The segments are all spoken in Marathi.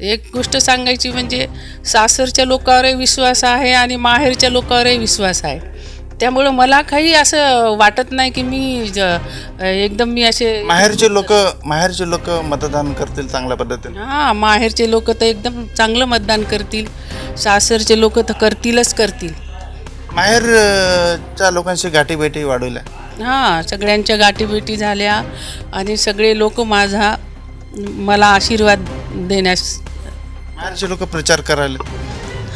एक गोष्ट सांगायची म्हणजे सासरच्या लोकांवरही विश्वास आहे आणि माहेरच्या लोकांवरही विश्वास आहे. त्यामुळं मला काही असं वाटत नाही की मी ज- एकदम मी असे माहेरचे लोक माहेरचे लोक मतदान करतील चांगल्या पद्धतीने? हां माहेरचे लोक तर एकदम चांगलं मतदान करतील. सासरचे लोक तर करतीलच करतील. माहेरच्या लोकांशी गाठीभेटी वाढवल्या. हां सगळ्यांच्या गाठीभेटी झाल्या आणि सगळे लोक माझा मला आशीर्वाद देण्यास माहेरचे लोक प्रचार करायला.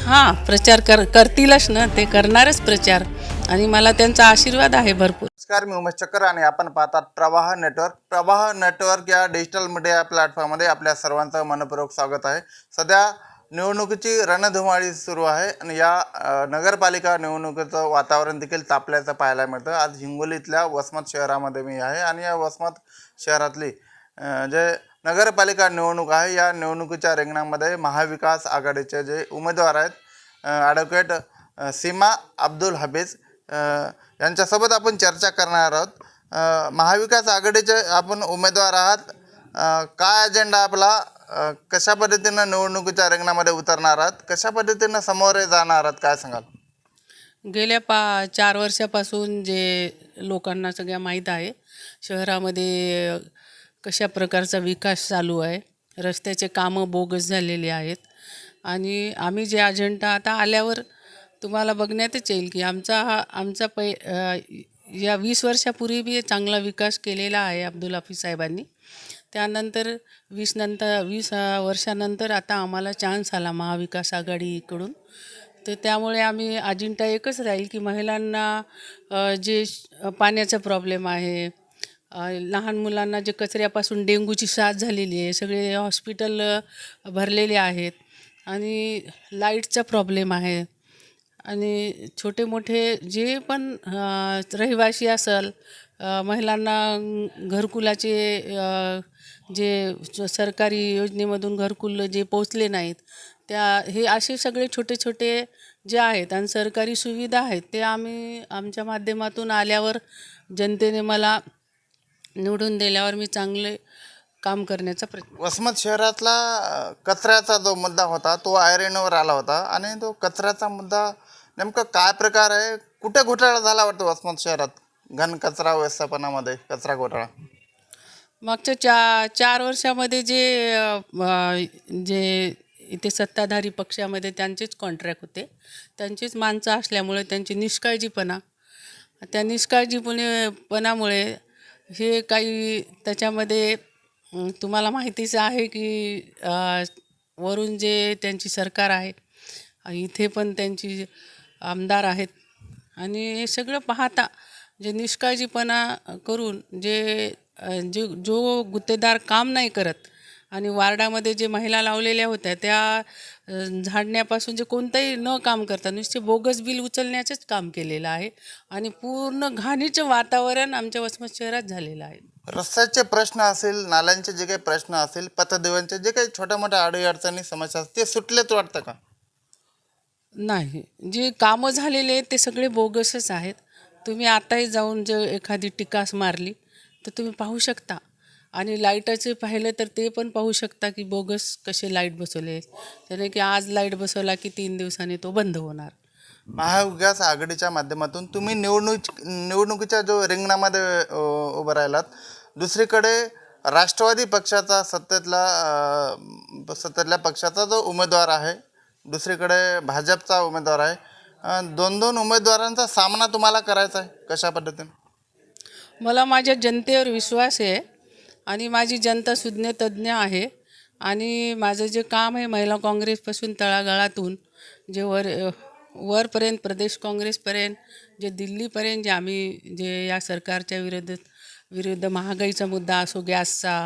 हां प्रचार कर करतीलच ना ते करणारच प्रचार. आणि मला त्यांचा आशीर्वाद आहे भरपूर. नमस्कार मी उमेश चक्कर आणि आपण पाहतात प्रवाह नेटवर्क. प्रवाह नेटवर्क या डिजिटल मीडिया प्लॅटफॉर्ममध्ये आपल्या सर्वांचं मनपूर्वक स्वागत आहे. सध्या निवडणुकीची रणधुमाळी सुरू आहे आणि या अ, नगरपालिका निवडणुकीचं वातावरण देखील तापल्याचं पाहायला मिळतं. आज हिंगोलीतल्या वसमत शहरामध्ये मी आहे आणि या वसमत शहरातली अ, जे नगरपालिका निवडणूक आहे. या निवडणुकीच्या रिंगणामध्ये महाविकास आघाडीचे जे उमेदवार आहेत ॲडव्होकेट सीमा अब्दुल हबीज यांच्यासोबत आपण चर्चा करणार आहोत. महाविकास आघाडीचे आपण उमेदवार आहात. काय अजेंडा आपला? कशा पद्धतीनं निवडणुकीच्या रिंगणामध्ये उतरणार आहात? कशा पद्धतीनं समोर जाणार आहात? काय सांगाल? गेल्या पा चार वर्षापासून जे लोकांना सगळ्या माहीत आहे शहरामध्ये कशा प्रकारचा विकास चालू आहे? रस्त्याचे कामं बोगस झालेले आहेत. आणि आम्ही जे अजेंडा आता आल्यावर तुम्हाला बघण्यातच येईल की आमचा हा आमचा पै या वीस वर्षापूर्वी बी चांगला विकास केलेला आहे अब्दुल हाफिज साहेबांनी. त्यानंतर वीस नंतर वीस वर्षानंतर आता आम्हाला चान्स आला महाविकास आघाडीकडून तर त्यामुळे आम्ही अजिंठा एकच राहील की महिलांना जे पाण्याचा प्रॉब्लेम आहे लहान मुलांना जे कचऱ्यापासून डेंग्यूची साथ झालेली आहे सगळे हॉस्पिटल भरलेले आहेत आणि लाईटचा प्रॉब्लेम आहे. आणि छोटे मोठे जे पण रहिवासी असल महिलांना घरकुलाचे जे सरकारी योजनेमधून घरकुल जे पोचले नाहीत त्या हे असे सगळे छोटे छोटे जे आहेत आणि सरकारी सुविधा आहेत ते आम्ही आमच्या माध्यमातून आल्यावर जनतेने मला निवडून दिल्यावर मी चांगले काम करण्याचा प्रयत्न वसमत शहरातला कचऱ्याचा जो मुद्दा होता तो आयरेनवर आला होता. आणि तो कचऱ्याचा मुद्दा नेमकं काय प्रकार आहे? कुठे घोटाळा झाला वाटतं वसमत शहरात? घन कचरा व्यवस्थापनामध्ये कचरा घोटाळा. मागच्या चा चार वर्षामध्ये जे अ, जे इथे सत्ताधारी पक्षामध्ये त्यांचेच कॉन्ट्रॅक्ट होते. त्यांचीच माणसं असल्यामुळे त्यांची निष्काळजीपणा त्या निष्काळजीपणे पणामुळे हे काही त्याच्यामध्ये तुम्हाला माहितीच आहे की वरून जे त्यांची सरकार आहे इथे पण त्यांची आमदार आहेत. आणि हे सगळं पाहता जे निष्काळजीपणा करून जे जे जो गुत्तेदार काम नाही करत आणि वार्डामध्ये जे महिला लावलेल्या होत्या त्या झाडण्यापासून जे कोणतंही न काम करता नुसते बोगस बिल उचलण्याचंच काम केलेलं आहे आणि पूर्ण घाणीचं वातावरण आमच्या वसमत शहरात झालेलं आहे. रस्त्याचे प्रश्न असेल नाल्यांचे जे काही प्रश्न असेल पथदिव्यांचे जे काही छोट्या मोठ्या अडीअडचणी समस्या असतील ते सुटलेच वाटतं का? नाही. जे कामं झालेले आहेत ते सगळे बोगसच आहेत. तुम्ही आताही जाऊन जर एखादी टिकास मारली तर तुम्ही पाहू शकता. आणि लाईटाचे पाहिलं तर ते पण पाहू शकता की बोगस कसे लाइट बसवले त्याने की आज लाइट बसवला की तीन दिवसांनी तो बंद होणार. महाविकास आघाडीच्या माध्यमातून तुम्ही निवडणूक निवडणुकीच्या जो रिंगणामध्ये उभं राहिलात दुसरीकडे राष्ट्रवादी पक्षाचा सत्तेतला सत्तेतल्या पक्षाचा जो उमेदवार आहे दुसरीकडे भाजपचा उमेदवार आहे दोन दोन उमेदवारांचा सामना तुम्हाला करायचा आहे कशा पद्धतीने? मला माझ्या जनतेवर विश्वास आहे आणि माझी जनता सुज्ञ तज्ज्ञ आहे. आणि माझं जे काम आहे महिला काँग्रेसपासून तळागाळातून जे वर वरपर्यंत प्रदेश काँग्रेसपर्यंत जे दिल्लीपर्यंत जे आम्ही जे या सरकारच्या विरुद्ध विरुद्ध महागाईचा मुद्दा असो गॅसचा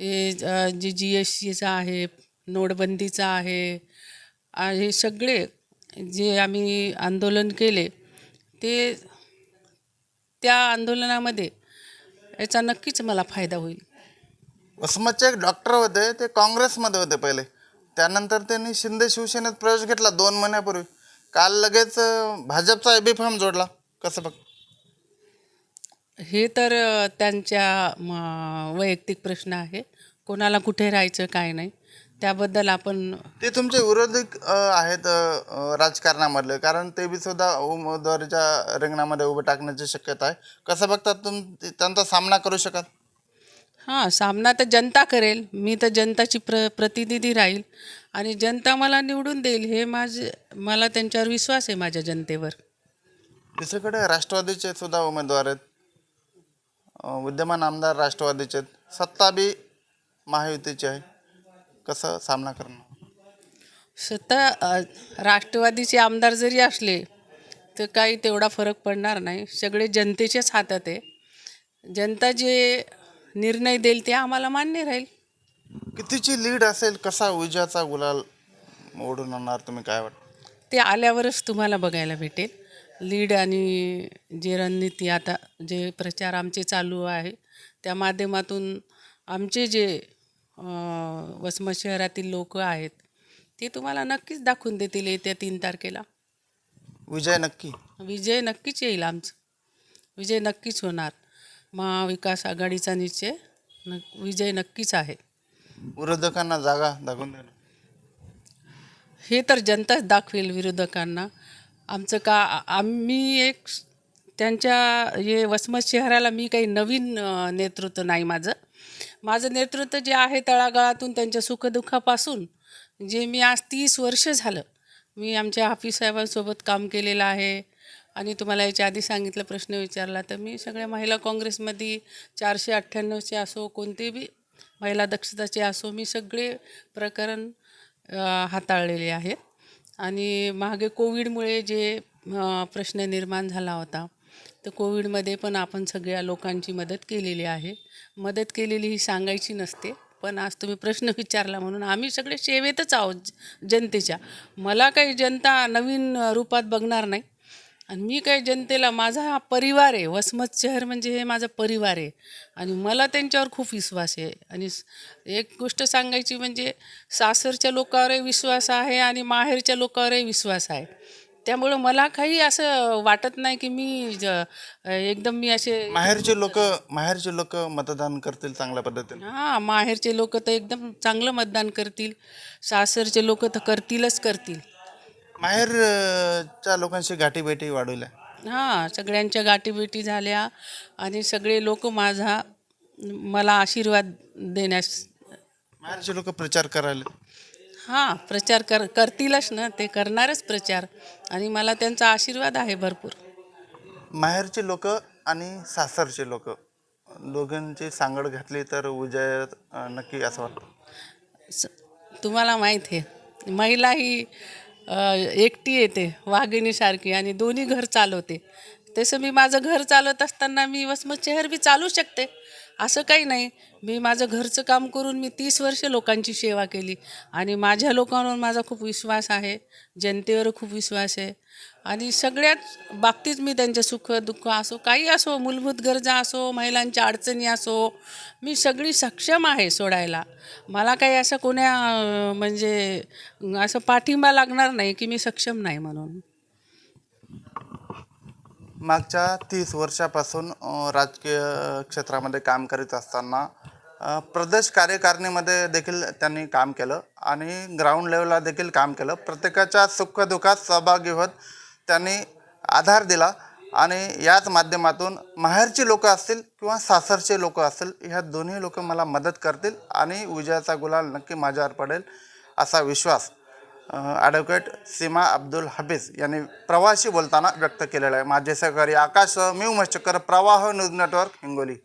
हे जे जी एस टीचा आहे नोटबंदीचा आहे हे सगळे जे आम्ही आंदोलन केले ते त्या आंदोलनामध्ये याचा नक्कीच मला फायदा होईल. वसमतचे एक डॉक्टर होते ते काँग्रेसमध्ये होते पहिले. त्यानंतर त्यांनी शिंदे शिवसेनेत प्रवेश घेतला दोन महिन्यापूर्वी. काल लगेच अ, भाजपचा एबी फॉर्म जोडला. कसं बघ. हे तर अ, त्यांच्या म, वैयक्तिक प्रश्न आहे कोणाला कुठे राहायचं काय नाही. त्याबद्दल आपण ते तुमचे विरोधक आहेत राजकारणामधले. कारण ते बी सुद्धा उमेदवारीच्या रिंगणामध्ये उभं टाकण्याची शक्यता आहे. कसं बघतात तुम त्यांचा सामना करू शकाल? हां सामना तर जनता करेल. मी तर जनताची प्र प्रतिनिधी राहील. आणि जनता मला निवडून देईल हे माझे मला त्यांच्यावर विश्वास आहे माझ्या जनतेवर. दुसरीकडे राष्ट्रवादीचे सुद्धा उमेदवार आहेत. विद्यमान आमदार राष्ट्रवादीचे आहेत. सत्ता बी महायुतीची आहे. कसं सामना करणार? स्वतः राष्ट्रवादीचे आमदार जरी असले तर काही तेवढा फरक पडणार नाही. सगळे जनतेच्याच हातात आहे. जनता जे निर्णय देईल ते आम्हाला मान्य राहील. कितीची लीड असेल कसा विजयाचा गुलाल ओढून आणणार तुम्ही काय वाटतं? ते आल्यावरच तुम्हाला बघायला भेटेल. लीड आणि जे रणनीती आता जे प्रचार आमचे चालू आहे त्या माध्यमातून आमचे जे वसमत शहरातील लोक आहेत ते तुम्हाला नक्कीच दाखवून देतील येत्या तीन तारखेला. विजय नक्की. विजय नक्कीच येईल आमचं. विजय नक्कीच होणार. महाविकास आघाडीचा निश्चय न विजय नक्कीच आहे. विरोधकांना जागा दाखवून हे तर जनताच दाखवेल विरोधकांना. आमचं का आम्ही एक त्यांच्या हे वसमत शहराला मी काही नवीन अ, नेतृत्व नाही माझं. माझं नेतृत्व जे आहे तळागाळातून त्यांच्या सुखदुःखापासून जे मी आज तीस वर्ष झालं मी आमच्या हाफिज साहेबांसोबत काम केलेलं आहे. आणि तुम्हाला याच्या आधी सांगितलं प्रश्न विचारला तर मी सगळ्या महिला काँग्रेसमध्ये चारशे अठ्ठ्याण्णवचे असो कोणते बी महिला दक्षताचे असो मी सगळे प्रकरण हाताळलेले आहेत. आणि मागे कोविडमुळे जे प्रश्न निर्माण झाला होता तर कोविडमध्ये पण आपण सगळ्या लोकांची मदत केलेली आहे. मदत केलेली ही सांगायची नसते. पण आज तुम्ही प्रश्न विचारला म्हणून आम्ही सगळे सेवेतच आहोत जनतेच्या. मला काही जनता नवीन रूपात बघणार नाही. आणि मी काय जनतेला माझा हा परिवार आहे. वसमत शहर म्हणजे हे माझा परिवार आहे. आणि मला त्यांच्यावर खूप विश्वास आहे. आणि एक गोष्ट सांगायची म्हणजे सासरच्या लोकांवरही विश्वास आहे आणि माहेरच्या लोकांवरही विश्वास आहे. त्यामुळं मला काही असं वाटत नाही की मी ज- एकदम मी असे माहेरचे लोक माहेरचे लोक मतदान करतील चांगल्या पद्धतीने. हां माहेरचे लोक तर एकदम चांगलं मतदान करतील. सासरचे लोक तर करतीलच करतील. माहेरच्या लोकांशी गाठीभेटी वाढवल्या. हां सगळ्यांच्या गाठीभेटी झाल्या आणि सगळे लोक माझा मला आशीर्वाद देण्यास माहेरचे लोक प्रचार करायला हां प्रचार कर करतीलच ना ते करणारच प्रचार. आणि मला त्यांचा आशीर्वाद आहे भरपूर. माहेरचे लोक आणि सासरचे लोक दोघांची सांगड घातली तर विजय अं, नक्की असं वाटतं. स तुम्हाला माहीत आहे महिला ही अ, एकटी येते वाघिणीसारखी आणि दोन्ही घर चालवते. तसं मी माझं घर चालवत असताना मी वसमत शहर बी चालू शकते असं काही नाही. मी माझं घरचं काम करून मी तीस वर्ष लोकांची सेवा केली. आणि माझ्या लोकांवर माझा खूप विश्वास आहे. जनतेवर खूप विश्वास आहे. आणि सगळ्याच बाबतीत मी त्यांच्या सुख दुःख असो काही असो मूलभूत गरजा असो महिलांच्या अडचणी असो मी सगळी सक्षम आहे सोडायला. मला काही असं कोण्या म्हणजे असं पाठिंबा लागणार नाही की मी सक्षम नाही म्हणून. मागच्या तीस वर्षापासून राजकीय क्षेत्रामध्ये काम करीत असताना प्रदेश कार्यकारिणीमध्ये देखील त्यांनी काम केलं आणि ग्राउंड लेवलला देखील काम केलं. प्रत्येकाच्या सुखदुःखात सहभागी होत त्यांनी आधार दिला आणि याच माध्यमातून माहेरची लोकं असतील किंवा सासरचे लोकं असतील ह्या दोन्ही लोकं मला मदत करतील आणि विजयाचा गुलाल नक्की माझ्यावर पडेल असा विश्वास ॲडव्होकेट सीमा अब्दुल हफीज यांनी प्रवाशी बोलताना व्यक्त केलेला आहे. माझे सहकारी आकाश मी उमेश चक्कर प्रवाह न्यूज नेटवर्क हिंगोली.